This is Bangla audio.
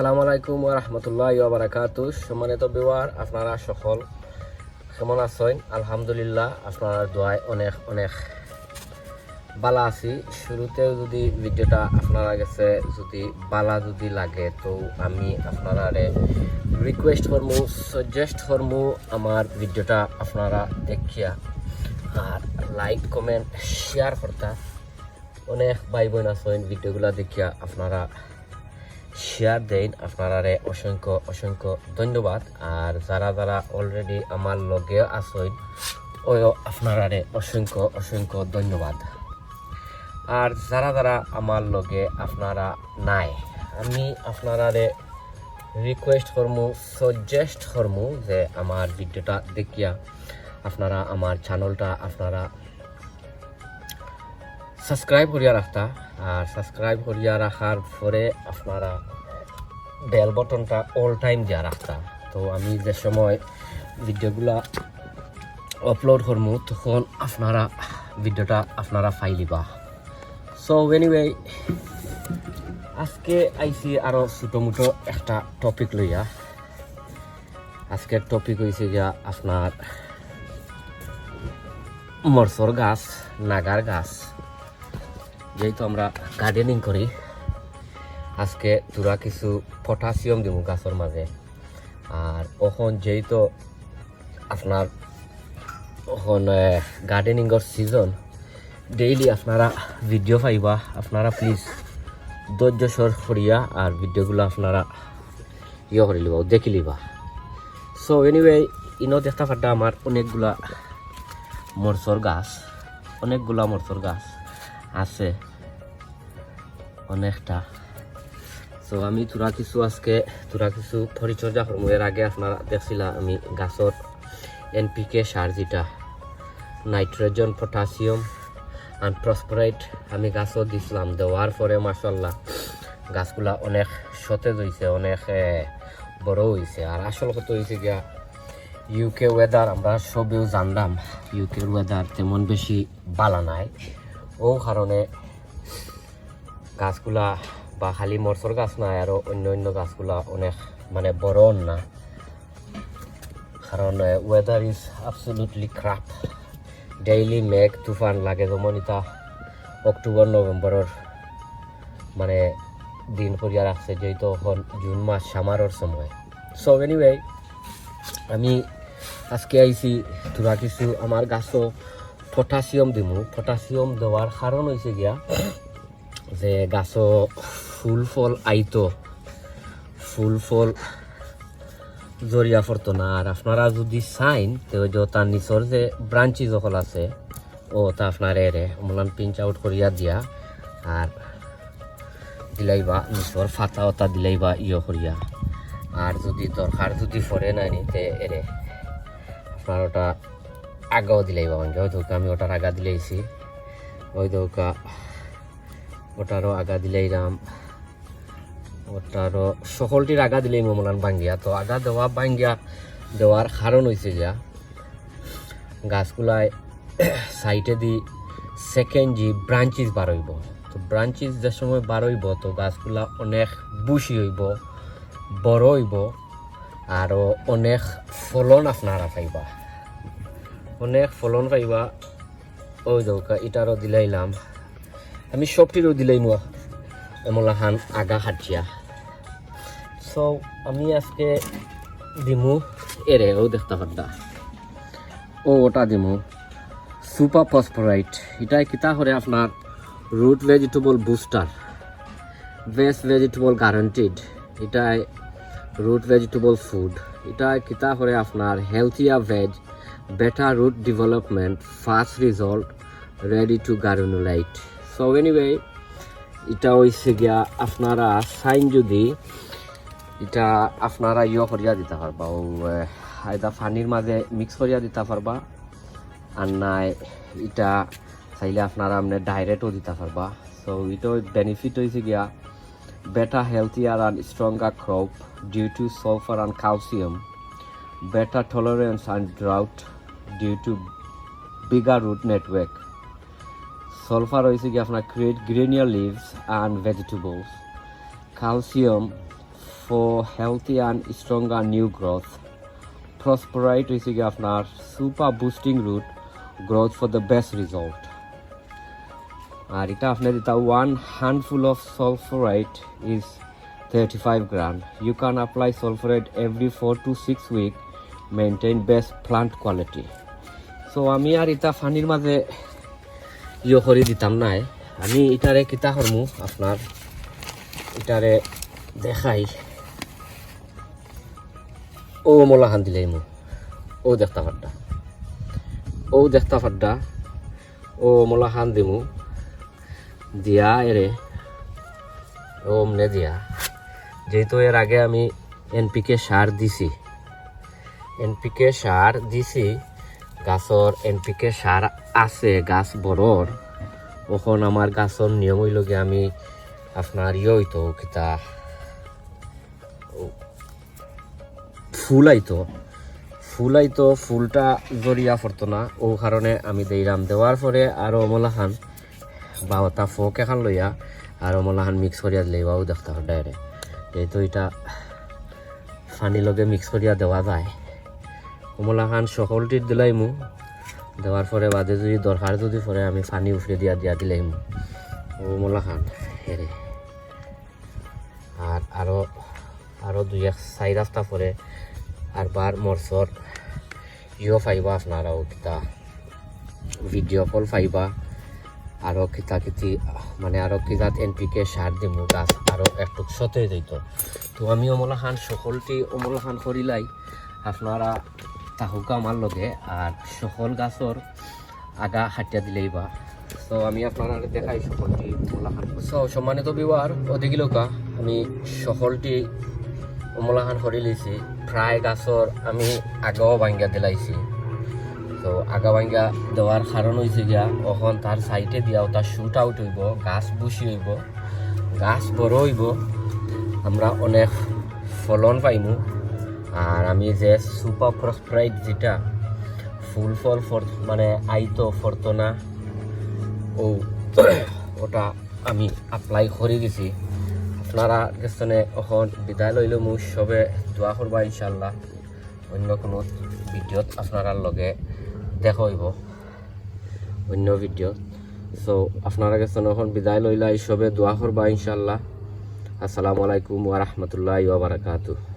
আসসালামু আলাইকুম রহমতুল্লাহ বারাকাত সম্মানিত বিওয়ার আপনারা সকল কেমন আছেন? আলহামদুলিল্লাহ আপনার দোয়ায় অনেক অনেক বালা আছি। শুরুতে যদি ভিডিওটা আপনারা কাছে যদি বালা যদি লাগে, তো আমি আপনারা রিকোয়েস্ট করমু সাজেস্ট করমু আমার ভিডিওটা আপনারা দেখিয়া। আর লাইক কমেন্ট শেয়ার করতা। অনেক ভাই বোন আছেন, ভিডিওগুলো দেখিয়া আপনারা শেয়ার দেন আপনারা অসংখ্য অসংখ্য ধন্যবাদ। আর যারা যারা অলরেডি আমার লগে আছেন ওও আপনারা অসংখ্য অসংখ্য ধন্যবাদ। আর যারা যারা আমার লগে আপনারা নাই, আমি আপনারা রিকোয়েস্ট করমু সাজেস্ট করমু যে আমার ভিডিওটা দেখিয়া আপনারা আমার চ্যানেলটা আপনারা সাবস্ক্রাইব করিয়া রাখতা। আর সাবস্ক্রাইব করিয়া রাখার পরে আপনারা বেল বটনটা অল টাইম দিয়া রাখতা। তো আমি যে সময় ভিডিওগুলা আপলোড করমু, তখন আপনারা ভিডিওটা আপনারা ফাইলিবা সো এনিওয়ে আজকে আইসি আরও ছোটো মোটো একটা টপিক লইয়া। আজকের টপিক হয়েছে গিয়া আপনার মরসর গাছ, নাগার গাছ। যেহেতু আমরা গার্ডেনিং করি, আজকে তোরা কিছু পটাশিয়াম দিব গাছের মাঝে আর ওখন যেহেতু আপনার ওখন গার্ডেনিংয়ের সিজন ডেইলি আপনারা ভিডিও পাইবা। আপনারা প্লিজ ধৈর্য সর করিয়া আর ভিডিওগুলো আপনারা ইয়ে করে লিবা, দেখি লিবা সো এনিওয়ে ইনো দেখতে পারটা আমার অনেকগুলা মরসর গাছ, অনেকগুলা মরসর গাছ। আছে। অনেকটা। তো আমি তোরা কিছু আজকে তোরা কিছু পরিচর্যা করব এর আগে আপনারা দেখছিলা আমি গাছর এনপিকে সার যেটা নাইট্রোজেন পটাশিয়াম আর প্রসপরাইট আমি গাছও দিছিলাম। দেওয়ার পরে মাসাল্লাহ গাছগুলা অনেক সতেজ হয়েছে অনেক বড় হয়েছে আর আসল কথা হয়েছে গিয়া ইউকে ওয়েদার আমরা সবেও জানলাম ইউকের ওয়েদার তেমন বেশি বালা নাই। ও কারণে গাছগুলা বা খালি মরসর গাছ নাই আরও অন্য অন্য গাছগুলা অনেক মানে বড় না। কারণ ওয়েদার ইজ অ্যাবসলুটলি খারাপ ডেইলি মেঘ, তুফান লাগে যেমন এটা অক্টোবর নভেম্বরের মানে দিন করিয়া রাখছে যেহেতু জুন মাস সামারর সময়। সো এনিওয়ে আমি আজকে আইছি তোরা কিছু আমার গাছও পটাশিয়াম দিমু। পটাশিয়াম দেওয়ার কারণ হয়েছে গিয়া যে গাছও ফুল ফল আইতো। ফুল ফল জরিয়া পড়তো না আর আপনারা যদি চাইন তো তার নিচর যে ব্রাঞ্চি যখন আছে ও তা আপনার এরে মূলান পিঞ্চ আউট করিয়া দিয়া। আর দিলাইবা নিচর ফাতা ওতা দিলাইবা ইয়ে করিয়া আর যদি দরকার যদি পড়ে নাই নিতে এরে আপনার ওটা আগাও দিলাই দিলাইবা মানে হয়তো আমি ওটার আগা দিলাইছি। ওই দৌকা ওটারও আগা দিলাইরাম ওটারও সকলটির আগা দিলেই মমলান বাঙ্গিয়া। তো আগা দেওয়া বাঙ্গিয়া দেওয়ার কারণ হয়েছে যা। গাছগুলায় সাইটে দি সেকেন্ড জি ব্রাঞ্চিস বারইব তো ব্রাঞ্চিস যে সময় বারইব তো গাছগুলা অনেক বুশি হইব, বড় হইব, আরও অনেক ফলন আপনারা পাইবা। অনেক ফলন পাইবা। ওই দৌকা ইটারও দিলাইলাম আমি সবটিরও দিলাইম এমলা হান আগা হাটিয়া সো আমি আজকে দিমু এরে ও দেখতে পারদা ও ওটা দিমু। সুপার ফসফরাইট এটা কিতা করে আপনার root vegetable booster best vegetable guaranteed এটাই রুট ভেজিটেবল ফুড এটা কিতা করে আপনার healthier veg better root development fast result ready to granulite so anyway এটা হয়েছে গিয়া আপনারা সাইন যদি এটা আপনারা ইয়ে করিয়া দিতে পারবা, ও এটা পানির মাঝে মিক্স করিয়া দিতে পারবা, আর নাই এটা চাইলে আপনারা আপনি ডাইরেক্টও দিতে পারবা। সো এটার বেনিফিট হয়েছে গিয়া better healthier and stronger crop due to sulfur and calcium better tolerance and drought due to bigger root network sulfur হয়েছে কি আপনার create greener leaves and vegetables calcium for healthy and stronger new growth. Prosperite হয়েছে গিয়ে আপনার super boosting root growth for the best result আর এটা আপনার এটা one handful of sulphorite is thirty five gram you can apply sulphorite every four to six week maintain best plant quality so আমি আর এটা ফানির মাঝে ইয়ে করে দিতাম নাই। আমি এটারে কিতা করমু? আপনার এটারে দেখাই। ও মলা হান দিলাই মু ও দেখতা ফাড্ডা ও দেখতা ফাড্ডা ও মলা হান দিমু। দিয়া এরে। অমনে দিয়া। যেহেতু এর আগে আমি এনপিকে সার দিছি। এনপিকে সার দিছি, গাছর এনপিকে সার আছে, গাছ বড়র। তখন আমার গাছর নিয়ম হইল গিয়ে আমি আপনার ইয়ে হইতো, কিতা ফুল আইতো ফুল আইতো ফুলটা জরিয়া পড়তো না। ও কারণে আমি দেইরাম। দেওয়ার পরে আর অমলা খান। বা ওটা ফোক এখান লইয়া আর অমলা খান মিক্স করিয়া দিলে বাবু দেখতে হয় ডাইরেক্ট যেহেতু এটা ফানি লগে মিক্স করিয়া দেওয়া যায়। কমলা খান সকলটির দিলাইমু দেওয়ার পরে বাদে যদি দরকার যদি পরে আমি পানি উফরে দিয়া দিয়া দিলাইমু কমলা খান হেরে আর আরও আরও দুই এক চাই রাস্তা পরে আর বার মরসর ইও ফাইবা আপনারাও কিতা। ভিডিও কল ফাইবা। আরও কিতা কিতি মানে আরও কিতাত এনপিকে সার দিমু, গাছ আরও একটু সতেজ হইতো তো আমি অমলা খান সকলটি অমলা খান করিলাই আপনারা তাহুকা আমার লগে আর সকল গাছর আগা হাটিয়া দিলেই বা তো আমি আপনারা দেখাই সকলটি অমলা সম্মানিত বিবার অধিকিলোকা আমি সকলটি অমলা খান লইছি প্রায় গাছর আমি আগাও ভাঙ্গা দিলাইছি তো আগা ভাঙ্গা দেওয়ার কারণ হয়েছে গিয়া এখন তার সাইডে দিয়াও তার শুট আউট হইব, গাছ বুসি হইব, গাছ বড় হইব। আমরা অনেক ফলন পাইমু। আর আমি যে সুপার প্রসপ্রাইট যেটা, ফুল ফল ফর মানে আইতো ফরতো না ও ওটা আমি অ্যাপ্লাই করে গেছি আপনারা গেছনে এখন বিদায় লইলে মু সবে দোয়া করবা ইনশাল্লাহ অন্য কোনো ভিডিওত আপনার লগে দেখা হইব। অন্য ভিডিও সো আপনারা গেছেন এখন বিদায় লইলা সবে দোয়া করবা ইনশাল্লাহ আসসালামু আলাইকুম ওয়া বারাকাতুহু।